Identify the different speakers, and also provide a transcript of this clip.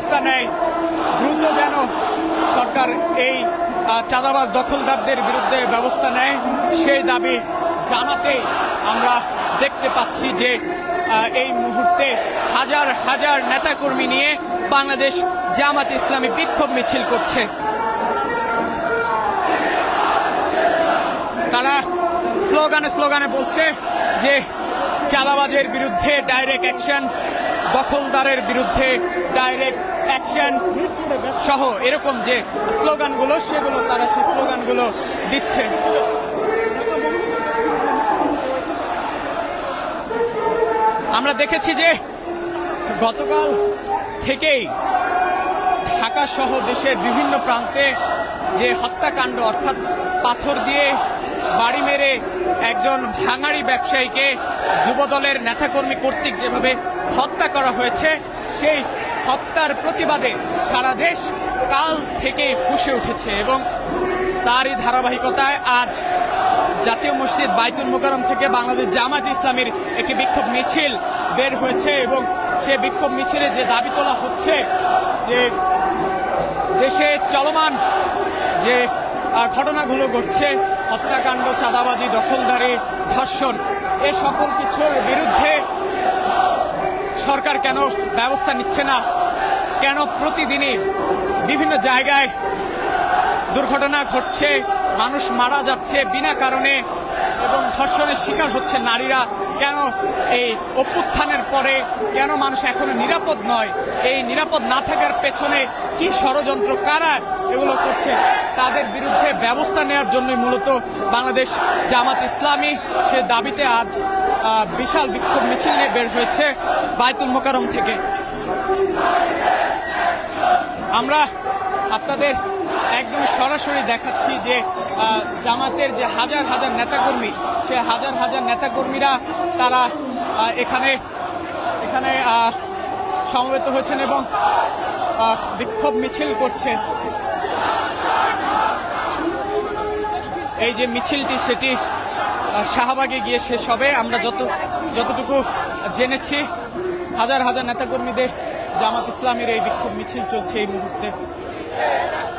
Speaker 1: ব্যবস্থা নেয়। দ্রুত যেন সরকার এই চাঁদাবাজ দখলদারদের বিরুদ্ধে ব্যবস্থা নেয়। সেই দাবি জানাতে আমরা দেখতে পাচ্ছি যে এই মুহূর্তে হাজার হাজার নেতাকর্মী নিয়ে বাংলাদেশ জামাত ইসলামী বিক্ষোভ মিছিল করছে। তারা স্লোগানে স্লোগানে বলছে যে, চাঁদাবাজের বিরুদ্ধে ডাইরেক্ট অ্যাকশন দখলদারের বিরুদ্ধে ডাইরেক্ট অ্যাকশন সহ এরকম যে স্লোগানগুলো, সেগুলো তারা সেই স্লোগানগুলো দিচ্ছে। আমরা দেখেছি যে গতকাল থেকেই ঢাকা সহ দেশের বিভিন্ন প্রান্তে যে হত্যাকাণ্ড, অর্থাৎ পাথর দিয়ে বাড়ি মেরে একজন ভাঙাড়ি ব্যবসায়ীকে যুবদলের নেতাকর্মী কর্তৃক যেভাবে হত্যা করা হয়েছে, সেই হত্যার প্রতিবাদে সারা দেশ কাল থেকে ফুসে উঠেছে এবং তারই ধারাবাহিকতায় আজ জাতীয় মসজিদ বাইতুল মোকারম থেকে বাংলাদেশ জামাত ইসলামের একটি বিক্ষোভ মিছিল বের হয়েছে এবং সে বিক্ষোভ মিছিলে যে দাবি তোলা হচ্ছে যে দেশে চলমান যে ঘটনাগুলো ঘটছে হত্যাকাণ্ড, চাঁদাবাজি, দখলদারি, ধর্ষণ, এ সকল কিছুর বিরুদ্ধে সরকার কেন ব্যবস্থা নিচ্ছে না? কেন প্রতিদিনই বিভিন্ন জায়গায় দুর্ঘটনা ঘটছে, মানুষ মারা যাচ্ছে বিনা কারণে? এবং ধর্ষণের শিকার হচ্ছে নারীরা। কেন এই অভ্যুত্থানের পরে, কেন মানুষ এখনও নিরাপদ নয়? এই নিরাপদ না থাকার পেছনে কি ষড়যন্ত্র, কারা এগুলো করছে? তাদের বিরুদ্ধে ব্যবস্থা নেওয়ার জন্যই মূলত বাংলাদেশ জামাত ইসলামী সে দাবিতে আজ বিশাল বিক্ষোভ মিছিল নিয়ে বের হয়েছে বায়তুল মোকারম থেকে। আমরা আপনাদের একদম সরাসরি দেখাচ্ছি যে জামাতের যে হাজার হাজার নেতাকর্মী, সে হাজার হাজার নেতাকর্মীরা তারা এখানে এখানে সমবেত হয়েছেন এবং বিক্ষোভ মিছিল করছে এই যে মিছিলটি, সেটি শাহবাগে গিয়ে শেষ হবে। আমরা যত, যতটুকু জেনেছি, হাজার হাজার নেতাকর্মীদের জামাত ইসলামের এই বিক্ষোভ মিছিল চলছে এই মুহূর্তে। Terra